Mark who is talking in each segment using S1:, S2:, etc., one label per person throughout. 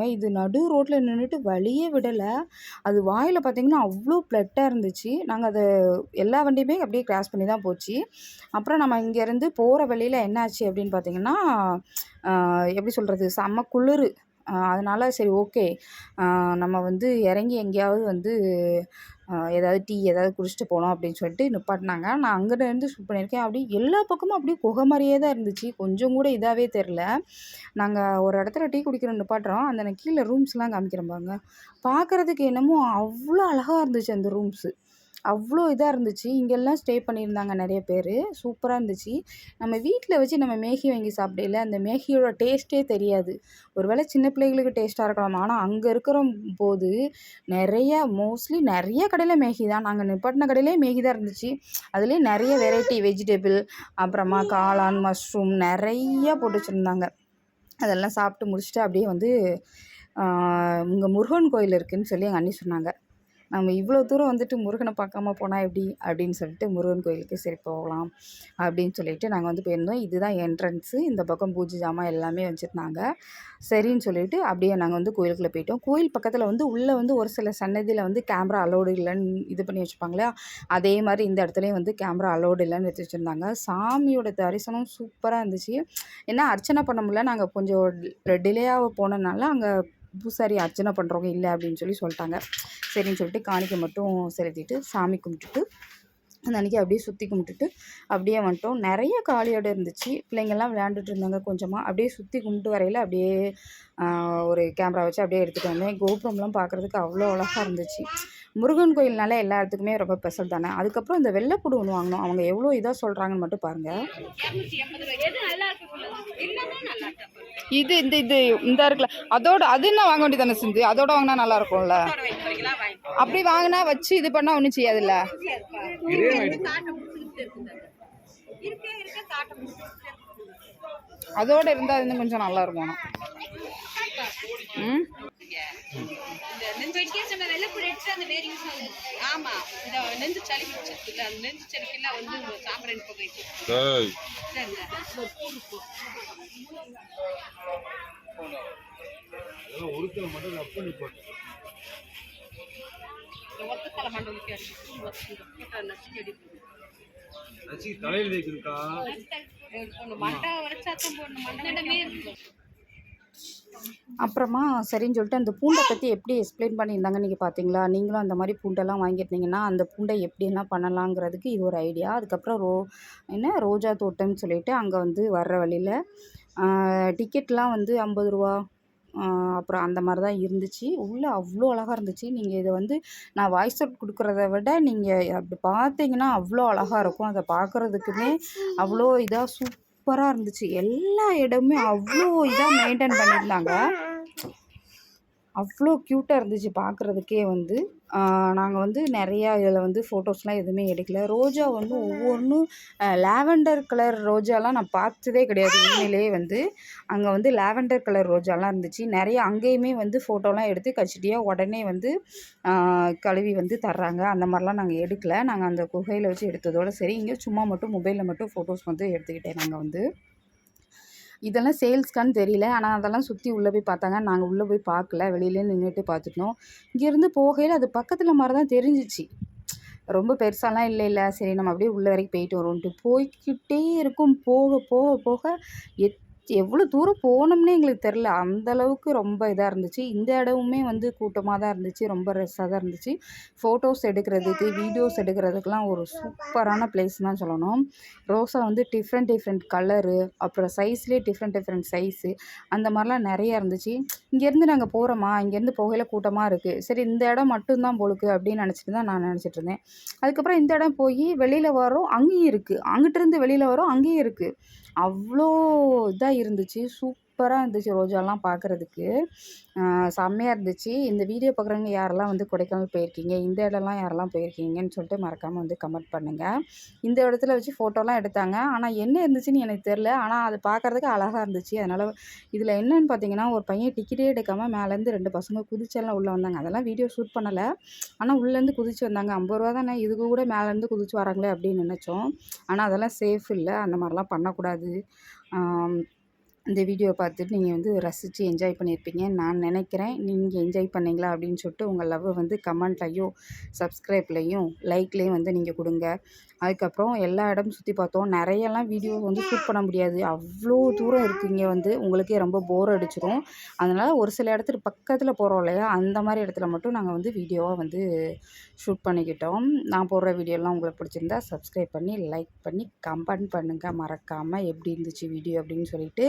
S1: பாருங்கள் இது நடு ரோட்டில் நின்றுட்டு வழியே விடலை. அது வாயில் பார்த்திங்கன்னா அவ்வளோ ப்ளட்டாக இருந்துச்சு. நாங்கள் அதை எல்லா வண்டியுமே அப்படியே கிராஸ் பண்ணி தான் போச்சு. அப்புறம் நம்ம இங்கேருந்து போகிற வழியில் என்னாச்சு அப்படின்னு பார்த்திங்கன்னா எப்படி சொல்கிறது செம்ம குளிர். அதனால் சரி ஓகே. நம்ம வந்து இறங்கி எங்கேயாவது வந்து ஏதாவது டீ ஏதாவது குடிச்சிட்டு போகலாம் அப்படின்னு சொல்லிட்டு நிப்பாட்டினாங்க. நான் அங்கேருந்து ஷூட் பண்ணியிருக்கேன். அப்படி எல்லா பக்கமும் அப்படியே குகை மாதிரியே தான் இருந்துச்சு. கொஞ்சம் கூட இதாகவே தெரில நாங்கள் ஒரு இடத்துல டீ குடிக்கிறோம் நிப்பாட்டுறோம். அந்த கீழே ரூம்ஸ்லாம் காமிக்கிறம்பாங்க பார்க்குறதுக்கு என்னமோ அவ்வளோ அழகாக இருந்துச்சு அந்த ரூம்ஸு அவ்வளோ இதாக இருந்துச்சு. இங்கெல்லாம் ஸ்டே பண்ணியிருந்தாங்க நிறைய பேர். சூப்பராக இருந்துச்சு. நம்ம வீட்டில் வச்சு நம்ம மேகி வாங்கி சாப்பிடையில அந்த மேகியோட டேஸ்ட்டே தெரியாது. ஒரு வேளை சின்ன பிள்ளைகளுக்கு டேஸ்ட்டாக இருக்கலாம். ஆனால் அங்கே இருக்கிற போது நிறைய மோஸ்ட்லி நிறைய கடையில் மேகி தான். நாங்கள் நிப்பாட்டின கடையிலே மேகி தான் இருந்துச்சு. அதுலேயே நிறைய வெரைட்டி வெஜிடபிள் அப்புறமா காளான் மஷ்ரூம் நிறையா போட்டு வச்சுருந்தாங்க. அதெல்லாம் சாப்பிட்டு முடிச்சுட்டு அப்படியே வந்து இங்கே முருகன் கோயில் இருக்குதுன்னு சொல்லி எங்கள் அண்ணி சொன்னாங்க. நம்ம இவ்வளோ தூரம் வந்துட்டு முருகனை பார்க்காம போனால் எப்படி? அப்படின்னு சொல்லிட்டு முருகன் கோயிலுக்கு சரி போகலாம் அப்படின்னு சொல்லிட்டு நாங்கள் வந்து போயிருந்தோம். இதுதான் என்ட்ரன்ஸு இந்த பக்கம் பூஜை ஜாமான் எல்லாமே வச்சுருந்தாங்க. சரின்னு சொல்லிட்டு அப்படியே நாங்கள் வந்து கோயிலுக்குள்ளே போயிட்டோம். கோயில் பக்கத்தில் வந்து உள்ளே வந்து ஒரு சில சன்னதியில் வந்து கேமரா அலோடு இல்லைன்னு இது பண்ணி வச்சுப்பாங்களே அதே மாதிரி இந்த இடத்துலையும் வந்து கேமரா அலோடு இல்லைன்னு எடுத்து வச்சுருந்தாங்க. சாமியோட தரிசனம் சூப்பராக இருந்துச்சு. ஏன்னா அர்ச்சனை பண்ண முடியல. நாங்கள் கொஞ்சம் டிலேயாக போனதுனால அங்கே பூசாரி அர்ச்சனை பண்ணுறவங்க இல்லை அப்படின்னு சொல்லி சொல்லிட்டாங்க. சரின்னு சொல்லிட்டு காணிக்கை மட்டும் செலுத்திட்டு சாமி கும்பிட்டுட்டு அந்த அன்றைக்கி அப்படியே சுற்றி கும்பிட்டுட்டு அப்படியே வந்துட்டோம். நிறைய காளியோட இருந்துச்சு. பிள்ளைங்கள்லாம் விளையாண்டுட்டு இருந்தாங்க கொஞ்சமாக அப்படியே சுற்றி கும்பிட்டு வரையில் அப்படியே ஒரு கேமரா வச்சு அப்படியே எடுத்துகிட்டு வந்தேன். கோபுரம்லாம் பார்க்குறதுக்கு அவ்வளோ அழகாக இருந்துச்சு. முருகன் கோயில்னால எல்லா இடத்துக்குமே ரொம்ப ஸ்பெஷல் தானே? அதுக்கப்புறம் இந்த வெள்ளைப்புடு ஒன்று வாங்கினோம். அவங்க எவ்வளோ இதாக சொல்கிறாங்கன்னு மட்டும் பாருங்கள் இது இந்த இது இந்த இருக்குல்ல. அதோட அது என்ன வாங்க வேண்டியதானே செஞ்சு அதோட வாங்கினா நல்லா இருக்கும்ல. அப்படி வாங்கினா வச்சு இது பண்ணால் ஒன்றும் செய்யாதுல்ல? அதோட இருந்தால் இன்னும் கொஞ்சம் நல்லா இருக்கும். ம்?
S2: ஆமா இந்த நெஞ்சு சளி பிடிச்சிருக்குல்ல அந்த நெஞ்சு சளிக்கெல்லாம் வந்து சாம்பிராணி புகை
S3: ஒருத்தர் மட்டும் தலையில்
S2: மண்டை போடணும்.
S1: அப்புறமா சரின்னு சொல்லிட்டு அந்த பூண்டை பற்றி எப்படி எக்ஸ்பிளைன் பண்ணியிருந்தாங்க நீங்கள் பார்த்தீங்களா நீங்களும் அந்த மாதிரி பூண்டெல்லாம் வாங்கியிருந்தீங்கன்னா அந்த பூண்டை எப்படியெல்லாம் பண்ணலாங்கிறதுக்கு இது ஒரு ஐடியா அதுக்கப்புறம் ரோ என்ன ரோஜா தோட்டம்னு சொல்லிட்டு அங்கே வந்து வர்ற வழியில் டிக்கெட்லாம் வந்து ஐம்பது ரூபா அப்புறம் அந்த மாதிரி தான் இருந்துச்சு. உள்ளே அவ்வளோ அழகாக இருந்துச்சு. நீங்கள் இதை வந்து நான் வாய்ஸ் அவுட் கொடுக்குறத விட நீங்கள் அப்படி பார்த்தீங்கன்னா அவ்வளோ அழகாக இருக்கும். அதை பார்க்குறதுக்குமே அவ்வளோ இதாக சூப்பராக இருந்துச்சு. எல்லா இடமுமே அவ்வளோ இதாக மெயின்டைன் பண்ணியிருந்தாங்க. அவ்வளோ க்யூட்டாக இருந்துச்சு பார்க்குறதுக்கே வந்து. நாங்கள் வந்து நிறையா இதில் வந்து ஃபோட்டோஸ்லாம் எதுவுமே எடுக்கல. ரோஜா வந்து ஒவ்வொன்றும் லாவெண்டர் கலர் ரோஜாலாம் நான் பார்த்ததே கிடையாது உண்மையிலேயே வந்து. அங்கே வந்து லாவெண்டர் கலர் ரோஜாலாம் இருந்துச்சு. நிறைய அங்கேயுமே வந்து ஃபோட்டோலாம் எடுத்து கச்சிட்டியாக உடனே வந்து கழுவி வந்து தர்றாங்க. அந்த மாதிரிலாம் நாங்கள் எடுக்கல. நாங்கள் அந்த குகையில் வச்சு எடுத்ததோடு சரி இங்கே சும்மா மட்டும் மொபைலில் மட்டும் ஃபோட்டோஸ் வந்து எடுத்துக்கிட்டேன் நாங்கள் வந்து. இதெல்லாம் சேல்ஸ்க்கான்னு தெரியல. ஆனால் அதெல்லாம் சுற்றி உள்ளே போய் பார்த்தாங்க. நாங்கள் உள்ளே போய் பார்க்கல. வெளியிலே நின்றுட்டு பார்த்துட்டோம். இங்கேருந்து போகையில் அது பக்கத்தில் மாதிரி தான் தெரிஞ்சிச்சு. ரொம்ப பெருசாலாம் இல்லை இல்லை. சரி நம்ம அப்படியே உள்ளே வரைக்கும் போயிட்டு வருவோன்ட்டு போய்க்கிட்டே இருக்கும். போக போக போக எத் எவ்வளோ தூரம் போனோம்னே எங்களுக்கு தெரில அந்தளவுக்கு ரொம்ப இதாக இருந்துச்சு. இந்த இடமுமே வந்து கூட்டமாக தான் இருந்துச்சு. ரொம்ப ரஷ்ஷாக தான் இருந்துச்சு. ஃபோட்டோஸ் எடுக்கிறதுக்கு வீடியோஸ் எடுக்கிறதுக்கெலாம் ஒரு சூப்பரான பிளேஸ் தான் சொல்லணும். ரோஸா வந்து டிஃப்ரெண்ட் டிஃப்ரெண்ட் கலரு அப்புறம் சைஸ்லேயே டிஃப்ரெண்ட் டிஃப்ரெண்ட் சைஸு அந்த மாதிரிலாம் நிறையா இருந்துச்சு. இங்கேருந்து நாங்கள் போகிறோமா இங்கேருந்து போகையில் கூட்டமாக இருக்குது சரி இந்த இடம் மட்டும்தான் போலுக்கு அப்படின்னு நினச்சிட்டு தான் நான் நினச்சிட்டு இருந்தேன். அதுக்கப்புறம் இந்த இடம் போய் வெளியில் வரோம் அங்கேயும் இருக்குது அங்கிட்டிருந்து வெளியில் வரோம் அங்கேயும் இருக்குது அவ்வளோ இதாக இருந்துச்சு. சூப் சூப்பராக இருந்துச்சு ரோஜாலாம் பார்க்குறதுக்கு செம்மையாக இருந்துச்சு. இந்த வீடியோ பார்க்குறவங்க யாரெல்லாம் வந்து கொடைக்கானல் போயிருக்கீங்க? இந்த இடம்லாம் யாரெல்லாம் போயிருக்கீங்கன்னு சொல்லிட்டு மறக்காமல் வந்து கமெண்ட் பண்ணுங்கள் இந்த இடத்துல வச்சு ஃபோட்டோலாம் எடுத்தாங்க. ஆனால் என்ன இருந்துச்சுன்னு எனக்கு தெரில ஆனால் அது பார்க்குறதுக்கு அழகாக இருந்துச்சு. அதனால் இதில் என்னென்னு பார்த்தீங்கன்னா ஒரு பையன் டிக்கெட்டே எடுக்காமல் மேலேருந்து ரெண்டு பசங்க குதிச்செல்லாம் உள்ளே வந்தாங்க. அதெல்லாம் வீடியோ ஷூட் பண்ணலை. ஆனால் உள்ளேருந்து குதிச்சு வந்தாங்க. ஐம்பது ரூபா தானே? இதுக்கு கூட மேலேருந்து குதிச்சு வராங்களே அப்படின்னு நினச்சோம். ஆனால் அதெல்லாம் சேஃப் இல்லை. அந்த மாதிரிலாம் பண்ணக்கூடாது. இந்த வீடியோ பார்த்துட்டு நீங்கள் வந்து ரசித்து என்ஜாய் பண்ணியிருப்பீங்க. நான் நினைக்கிறேன் நீங்கள் என்ஜாய் பண்ணீங்களா அப்படின்னு சொல்லிட்டு உங்கள் லவ்வை வந்து கமெண்ட்லையும் சப்ஸ்கிரைப்லையும் லைக்லேயும் வந்து நீங்கள் கொடுங்க. அதுக்கப்புறம் எல்லா இடமும் சுற்றி பார்த்தோம். நிறையெல்லாம் வீடியோ வந்து ஷூட் பண்ண முடியாது. அவ்வளோ தூரம் இருக்குங்க வந்து. உங்களுக்கே ரொம்ப போர் அடிச்சிடும் அதனால் ஒரு சில இடத்துக்கு பக்கத்தில் போகிறோம் இல்லையா? அந்த மாதிரி இடத்துல மட்டும் நாங்கள் வந்து வீடியோவாக வந்து ஷூட் பண்ணிக்கிட்டோம். நான் போடுற வீடியோலாம் உங்களுக்கு பிடிச்சிருந்தா சப்ஸ்கிரைப் பண்ணி லைக் பண்ணி கமெண்ட் பண்ணுங்கள் மறக்காமல் எப்படி இருந்துச்சு வீடியோ அப்படின்னு சொல்லிட்டு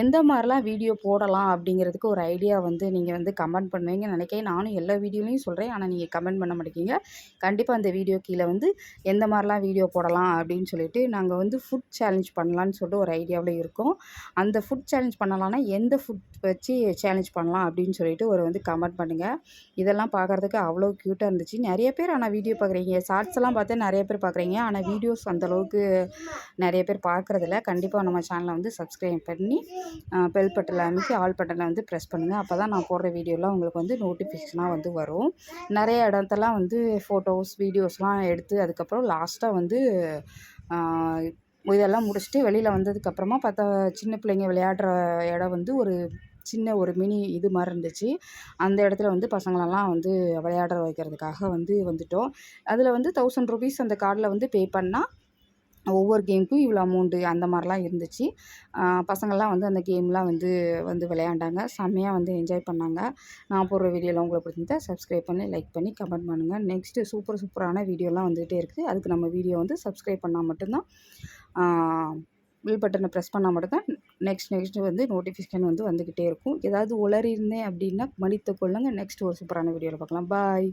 S1: எந்த மாதிரிலாம் வீடியோ போடலாம் அப்படிங்கிறதுக்கு ஒரு ஐடியா வந்து நீங்கள் வந்து கமெண்ட் பண்ணுவீங்கன்னு நினைக்கிறேன். நானும் எல்லா வீடியோலையும் சொல்கிறேன் ஆனால் நீங்கள் கமெண்ட் பண்ண மாட்டேங்கிங்க கண்டிப்பாக அந்த வீடியோ கீழே வந்து எந்த மாதிரிலாம் வீடியோ போடலாம் அப்படின்னு சொல்லிட்டு நாங்கள் வந்து ஃபுட் சேலஞ்ச் பண்ணலான்னு சொல்லிட்டு ஒரு ஐடியாவில் இருக்கோம். அந்த ஃபுட் சேலஞ்ச் பண்ணலான்னா எந்த ஃபுட் வச்சு சேலஞ்ச் பண்ணலாம் அப்படின்னு சொல்லிட்டு ஒரு வந்து கமெண்ட் பண்ணுங்கள் இதெல்லாம் பார்க்குறதுக்கு அவ்வளோ க்யூட்டாக இருந்துச்சு. நிறைய பேர் ஆனால் வீடியோ பார்க்குறீங்க ஷார்ட்ஸ் எல்லாம் பார்த்து நிறைய பேர் பார்க்குறீங்க ஆனால் வீடியோஸ் அந்தளவுக்கு நிறைய பேர் பார்க்குறதில்ல கண்டிப்பாக நம்ம சேனலை வந்து சப்ஸ்கிரைப் பண்ணி பெல் பட்டனில் அமைக்கி ஆல் பட்டனை வந்து ப்ரெஸ் பண்ணுங்கள் அப்போ தான் நான் போடுற வீடியோலாம் உங்களுக்கு வந்து நோட்டிஃபிகேஷனாக வந்து வரும். நிறைய இடத்தெல்லாம் வந்து ஃபோட்டோஸ் வீடியோஸ்லாம் எடுத்து அதுக்கப்புறம் லாஸ்ட்டாக வந்து இதெல்லாம் முடிச்சுட்டு வெளியில் வந்ததுக்கப்புறமா பார்த்தா சின்ன பிள்ளைங்க விளையாடுற இடம் வந்து ஒரு சின்ன ஒரு மினி இது மாதிரி இருந்துச்சு. அந்த இடத்துல வந்து பசங்களெல்லாம் வந்து விளையாட வைக்கிறதுக்காக வந்து வந்துட்டோம். அதில் வந்து தௌசண்ட் ருபீஸ் அந்த கார்டில் வந்து பே பண்ணால் ஒவ்வொரு கேமுக்கும் இவ்வளோ அமௌண்ட்டு அந்த மாதிரிலாம் இருந்துச்சு. பசங்கள்லாம் வந்து அந்த கேம்லாம் வந்து வந்து விளையாண்டாங்க. செம்மையாக வந்து என்ஜாய் பண்ணாங்க. நான் போடுற வீடியோலாம் உங்களுக்கு பிடிச்சிருந்தா சப்ஸ்கிரைப் பண்ணி லைக் பண்ணி கமெண்ட் பண்ணுங்கள் நெக்ஸ்ட்டு சூப்பர் சூப்பரான வீடியோலாம் வந்துகிட்டே இருக்குது. அதுக்கு நம்ம வீடியோ வந்து சப்ஸ்கிரைப் பண்ணால் மட்டும்தான். பில் பட்டனை ப்ரெஸ் பண்ணால் மட்டும்தான் நெக்ஸ்ட் நெக்ஸ்ட்டு வந்து நோட்டிஃபிகேஷன் வந்து வந்துக்கிட்டே இருக்கும். ஏதாவது உளறி இருந்தேன் அப்படின்னா மன்னித்து கொள்ளுங்கள் நெக்ஸ்ட் ஒரு சூப்பரான வீடியோவில் பார்க்கலாம். பாய்